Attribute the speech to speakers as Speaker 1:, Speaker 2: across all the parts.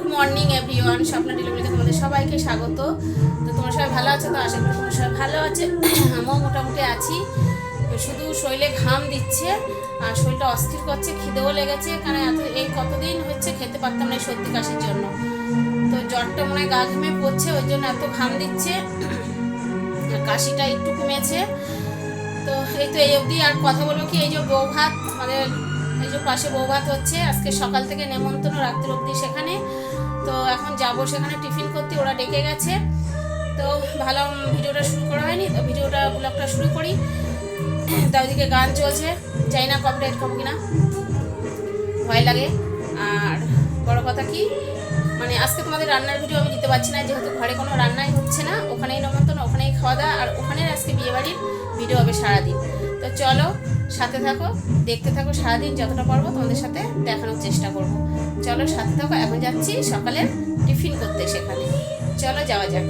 Speaker 1: Good morning everyone, স্বপ্ন ডেলিভারিতে তোমাদের সবাইকে স্বাগত। তো তোমরা সবাই ভালো আছো? তো আশা করি তোমরা সবাই ভালো আছে। আমিও মোটামুটি আছি। শুধু শরীরে ঘাম দিচ্ছে আর শরীরটা অস্থির করছে, খিদেও লেগেছে। কারণ এত, এই কতদিন হচ্ছে খেতে পারতাম না সর্দি কাশির জন্য। তো জ্বরটা মনে হয় গা ঘেমে পড়ছে, ওই জন্য এত ঘাম দিচ্ছে। আর কাশিটা একটু কমেছে। তো এই তো এই অবধি আর কথা বলব কি, এই যে বউ ভাত, আমাদের এই যে পাশে বউ ভাত হচ্ছে, আজকে সকাল থেকে নেমন্তন্ন রাত্রি অবধি সেখানে। তো এখন যাব সেখানে টিফিন করতে, ওরা ডেকে গেছে। তো ভালো ভিডিওটা শুরু করা হয়নি, তো ভিডিওটা ব্লগটা শুরু করি। তা ওইদিকে গান চলছে চাই না কপিরাইট করব কিনা। ভয় লাগে। আর বড় কথা কি মানে আজকে তোমাদের রান্নার ভিডিও আমি দিতে পারছি না, যেহেতু ঘরে কোনো রান্নাই হচ্ছে না, ওখানেই নমন্তন ওখানেই খাওয়া দাওয়া, আর ওখানে আজকে বিয়েবাড়ির ভিডিও হবে সারাদিন। তো চলো সাথে থাকো, দেখতে থাকো সারাদিন যতটা পারব তোমাদের সাথে দেখানোর চেষ্টা করব। চলো সাথে থাকো, এখন যাচ্ছি সকালে টিফিন করতে সেখানে। চলো যাওয়া যাক।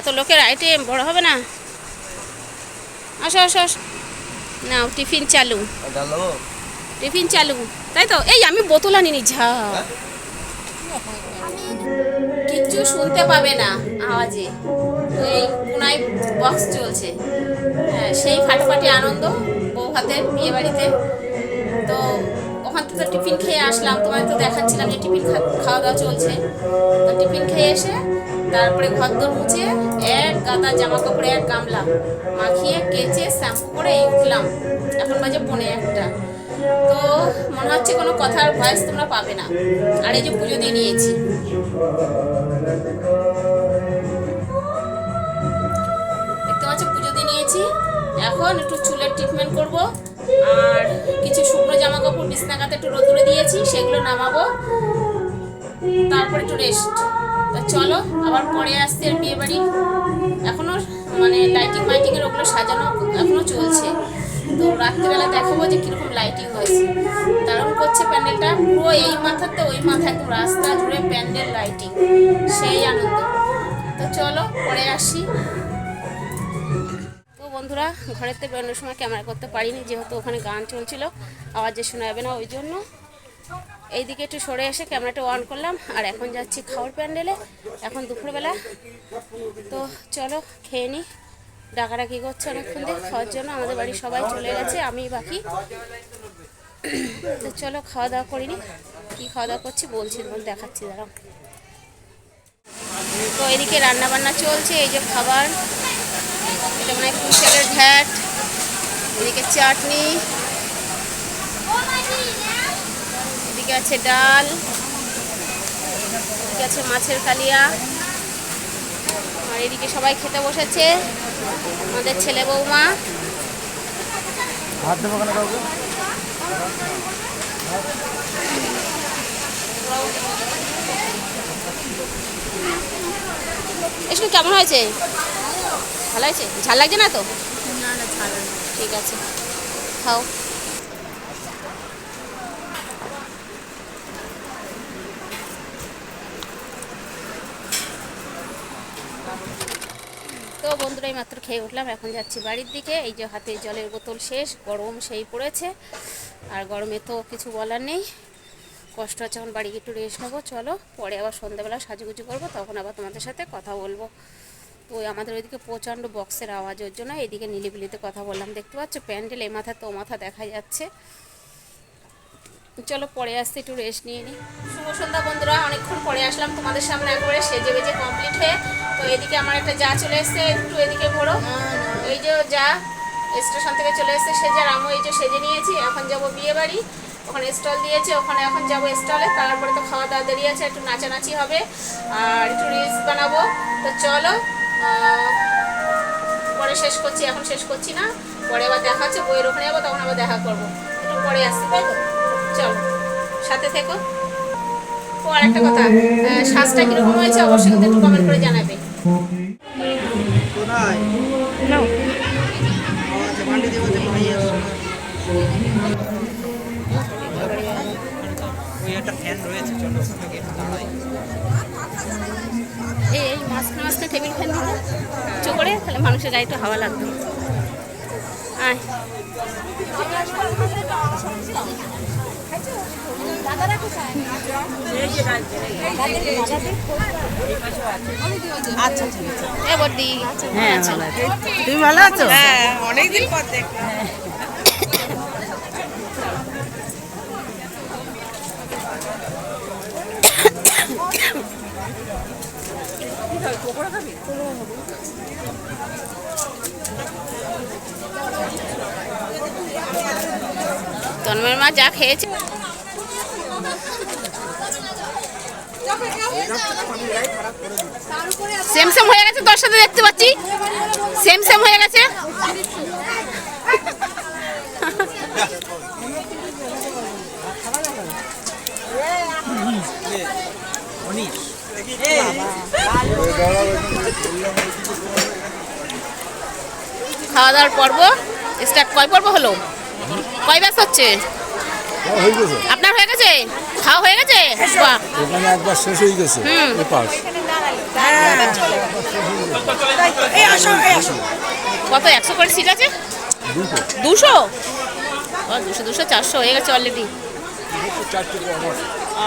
Speaker 1: এত লোকের আইটেম বড় হবে না। আসো আসো আসো। নাও টিফিন চালু। টিফিন চালু। তাই তো? এই আমি বোতল আনিনি ঝা কিচ্ছু শুনতে পাবে না আওয়াজে। এই কোনায় বক্স চলছে। হ্যাঁ সেই ফাটাফাটি আনন্দ বউ হাতের বিয়ে বাড়িতে। তো ওখান থেকে তো টিফিন খেয়ে আসলাম। তোমাদের তো দেখাচ্ছিলাম যে টিফিন খাওয়া দাওয়া চলছে। তো টিফিন খেয়ে এসে তারপরে ঘর দর মুছে এক গাদা জামা কাপড়ে এক গামলা মাখিয়ে কেচে শ্যাম্পু করে উঠলাম। এখন বাজে পনে একটা। তো মনে হচ্ছে কোনো কথার ভয়েস তোমরা পাবে না। আর এই যে পুজো দিয়ে নিয়েছি। দেখতে পাচ্ছ পুজো দিয়ে নিয়েছি। এখন একটু চুলের ট্রিটমেন্ট করব। আর কিছু শুকনো জামা কাপড় বিছনাকাতে একটু রোদ্দুরে দিয়েছি, সেগুলো নামাবো। তারপর একটু রেস্ট তা চলো, আবার পরে আসতে আর বিয়ে বাড়ি এখনও মানে লাইটিং মাইটিং এর ওগুলো সাজানো এখনও চলছে। তো রাত্রিবেলা দেখাবো যে কীরকম লাইটিং হয়েছে। দারুণ করছে প্যান্ডেলটা। পুরো এই মাথাতে ওই মাথা একদম রাস্তা জুড়ে প্যান্ডেল লাইটিং সেই আনন্দ। তো চলো, পরে আসি। তো বন্ধুরা, ঘরেতে বেরোনোর সময় ক্যামেরা করতে পারিনি, যেহেতু ওখানে গান চলছিল। আওয়াজে শোনা যাবে না ওই জন্য। এইদিকে একটু সরে এসে ক্যামেরাটা অন করলাম, আর এখন যাচ্ছি খাওয়ার প্যান্ডেলে। এখন দুপুরবেলা। তো চলো খেয়ে নিই ডাকাডাকি করছে অনেকক্ষণ দিয়ে খাওয়ার জন্য আমাদের বাড়ির সবাই চলে গেছে, আমি বাকি। তো চলো খাওয়া দাওয়া করিনি। কী খাওয়া দাওয়া করছি বলছি তোমার দেখাচ্ছি, দাঁড়াও। তো এদিকে রান্না বান্না চলছে, এই যে খাবার। এটা মানে কুশেলের ঘ্যাট, এদিকে চাটনি। এদিকে আছে ডাল এদিকে আছে মাছের কালিয়া। আর এদিকে সবাই খেতে বসেছে আমাদের ছেলে বৌমা।
Speaker 2: হাত দেবো কেন কাউকে?
Speaker 1: এসব কেমন হয়েছে? ভালো হয়েছে? ঝাল লাগছে না তো? ঠিক আছে খাও। এই মাত্র খেয়ে উঠলাম, এখন যাচ্ছি বাড়ির দিকে। এই যে হাতে জলের বোতল শেষ, গরম সেই পড়েছে। আর গরমে তো কিছু বলার নেই। কষ্ট হচ্ছে, এখন বাড়ি একটু রেস্ট নেব। চলো, পরে আবার সন্ধ্যাবেলা সাজুগুজু করব, তখন আবার তোমাদের সাথে কথা বলব। তো আমাদের ওইদিকে প্রচণ্ড বক্সের আওয়াজ ওর জন্য, এইদিকে নিলিবিলিতে কথা বললাম, দেখতে পাচ্ছ? প্যান্ডেল এ মাথা তো মাথা দেখা যাচ্ছে। চলো পরে আসতে একটু রেস্ট নিয়ে নিই শুভ সন্ধ্যা বন্ধুরা অনেকক্ষণ পরে আসলাম তোমাদের সামনে একবারে সেজে বেজে কমপ্লিট হয়ে। তো এদিকে আমার একটা যা চলে এসছে একটু এদিকে ঘোরো। এই যে যা স্টেশন থেকে চলে এসছে সেজে আর আমিও এই যে সেজে নিয়েছি এখন যাব বিয়ে বাড়ি। ওখানে স্টল দিয়েছে ওখানে এখন যাব স্টলে তারপরে তো খাওয়া দাওয়া দেরি আছে একটু নাচানাচি হবে আর একটু রিলস বানাবো। তো চলো পরে শেষ করছি এখন শেষ করছি না। পরে আবার দেখা হচ্ছে বইয়ের ওখানে যাব তখন আবার দেখা করব। একটু পরে আসছি তাই তো? চলো সাথে থেকো। ও আর একটা কথা শ্বাসটা কীরকম হয়েছে অবশ্যই কিন্তু একটু কমেন্ট করে জানাবে। এই এই মাঝখানে মাঝখানে টেবিল ফ্যান দিতে উঁচু করে তাহলে মানুষের গায়ে একটু হাওয়া লাগবে। আয়।
Speaker 3: তুমি ভালো আছো? অনেকদিন পর
Speaker 1: তন্ময়ের মা যা খেয়েছে সেম সেম হয়ে গেছে, তোর সাথে দেখতে পাচ্ছি। সেম সেম হয়ে গেছে। খাওয়া দাওয়ার পর্ব, স্টার্ট কয় পর্ব হলো? কয় ব্যাস হচ্ছে?
Speaker 2: হ্যাঁ, হয়ে গেছে
Speaker 1: আপনার হয়ে গেছে খাওয়া হয়ে গেছে
Speaker 2: ওখানে একবার শেষ হয়ে গেছে এপাশ
Speaker 1: কত একশো করে সিট আছে দুশো দুশো দুশো চারশো হয়ে গেছে অলরেডি ও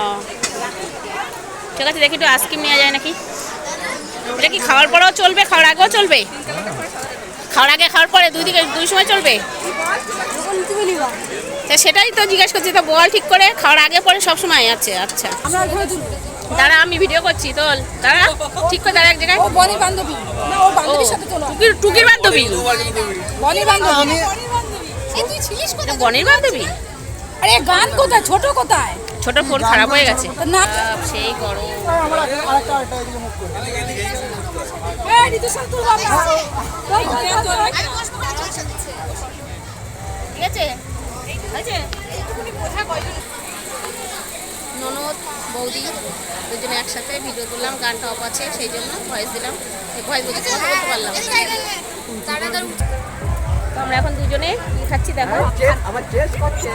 Speaker 1: ঠিক আছে দেখি একটু আইসক্রিম নেওয়া যায় নাকি এটা কি খাওয়ার পরেও চলবে খাওয়ার আগেও চলবে খাওয়ার আগে খাওয়ার পরে দুই দিকে দুই সময় চলবে তা সেটাই তো জিজ্ঞেস করছি তো বল ঠিক করে খাওয়ার আগে পরে সব সময় আছে আচ্ছা। দাঁড়া আমি ভিডিও করছি তোল দাঁড়া ঠিক করে দাঁড়া এক জায়গায়।
Speaker 4: ও বনির বান্ধবী। না ও বান্ধবীর সাথে তোলা।
Speaker 1: টুকির টুকির বান্ধবী।
Speaker 4: বনির বান্ধবী।
Speaker 1: তুই ছিলিস কোথায়? বনির বান্ধবী?
Speaker 4: আরে গান কোথায়? ছোট কোথায়?
Speaker 1: ছোট ফোন খারাপ হয়ে গেছে।
Speaker 4: না
Speaker 1: সেই গরম। ঠিক আছে। ননদ বৌদি দুজনে একসাথে ভিডিও তুললাম গানটা অফ আছে সেই জন্য ভয়েস দিলাম। ভয়েস বলতে কথা বলতে পারলাম তো আমরা এখন দুজনে কি খাচ্ছি দেখো।
Speaker 3: আমার করছে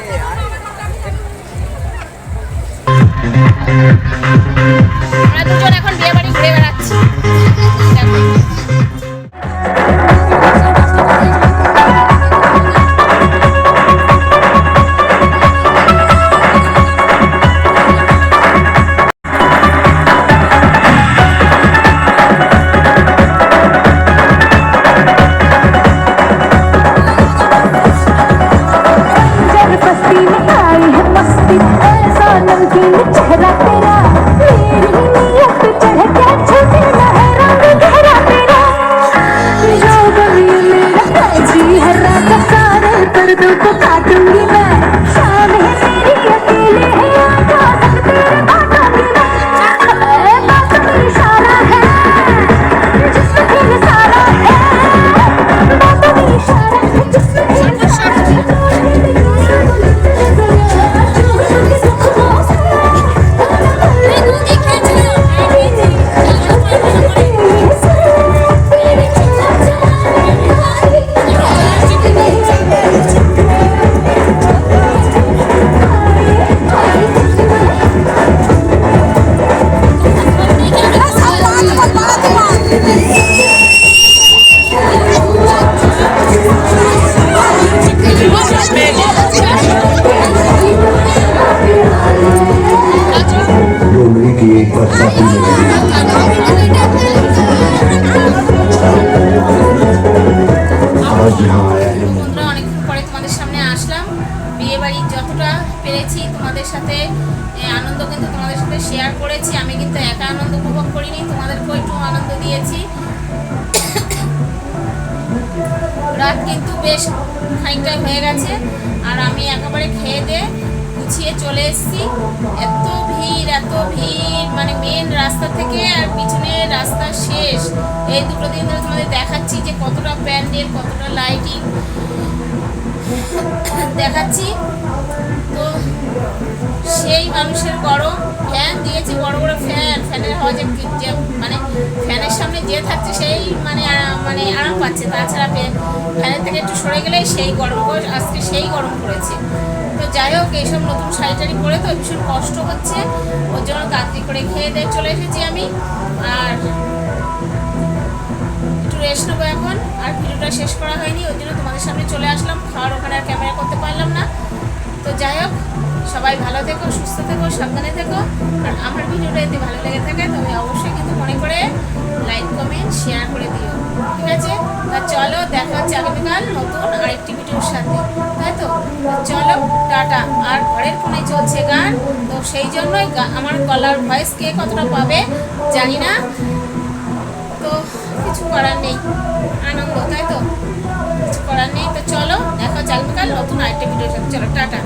Speaker 1: আমরা দুজন এখন বিয়ে বাড়ি ঘুরে বেড়াচ্ছি। দেখো। বন্ধুরা অনেকদিন পরে তোমাদের সামনে আসলাম। বিয়ে যতটা পেরেছি তোমাদের সাথে আনন্দ কিন্তু তোমাদের সাথে শেয়ার করেছি। আমি কিন্তু একা আনন্দ উপভোগ করিনি, তোমাদেরকেও একটু আনন্দ দিয়েছি। রাত কিন্তু বেশ খানিকটা হয়ে গেছে, আর আমি একেবারে খেয়ে দিয়ে গুছিয়ে চলে এসেছি। এত ভিড় এত ভিড় মানে মেন রাস্তা থেকে আর পিছনের রাস্তা শেষ। এই দুটো দিন ধরে তোমাদের দেখাচ্ছি যে কতটা প্যান্ডেল, কতটা লাইটিং দেখাচ্ছি। তো মানুষের গরম ফ্যান দিয়েছে, বড় বড় ফ্যান ফ্যানের হাওয়া যে মানে ফ্যানের সামনে যে থাকছে সেই মানে মানে আরাম পাচ্ছে। তাছাড়া ফ্যান- ফ্যানের থেকে একটু সরে গেলেই সেই গরম আজকে সেই গরম পড়েছে। তো যাই হোক, এইসব নতুন শাড়ি পরে তো ভীষণ কষ্ট হচ্ছে। ওর জন্য তাড়াতাড়ি করে খেয়ে দিয়ে চলে এসেছি আমি। আর একটু রেস্ট নেব এখন। আর ভিডিওটা শেষ করা হয়নি, ওই জন্য তোমাদের সামনে চলে আসলাম। খাওয়ার ওখানে আর ক্যামেরা করতে পারলাম না। তো যাই হোক সবাই ভালো থেকো, সুস্থ থেকো, সাবধানে থেকো। আর আমার ভিডিওটা যদি ভালো লেগে থাকে, তবে অবশ্যই কিন্তু মনে করে লাইক কমেন্ট শেয়ার করে দিও। ঠিক আছে? তা চলো, দেখা হচ্ছে আগামীকাল নতুন আরেকটি ভিডিওর সাথে। তাই তো? চলো, টাটা। আর ঘরের ফোনে চলছে গান, তো সেই জন্যই আমার গলার ভয়েস কে কতটা পাবে, জানি না। তো কিছু করার নেই। আনন্দ, তাই তো? করার নেই। তো চলো দেখা হচ্ছে আগামীকাল নতুন আরেকটা ভিডিও চলো টাটা।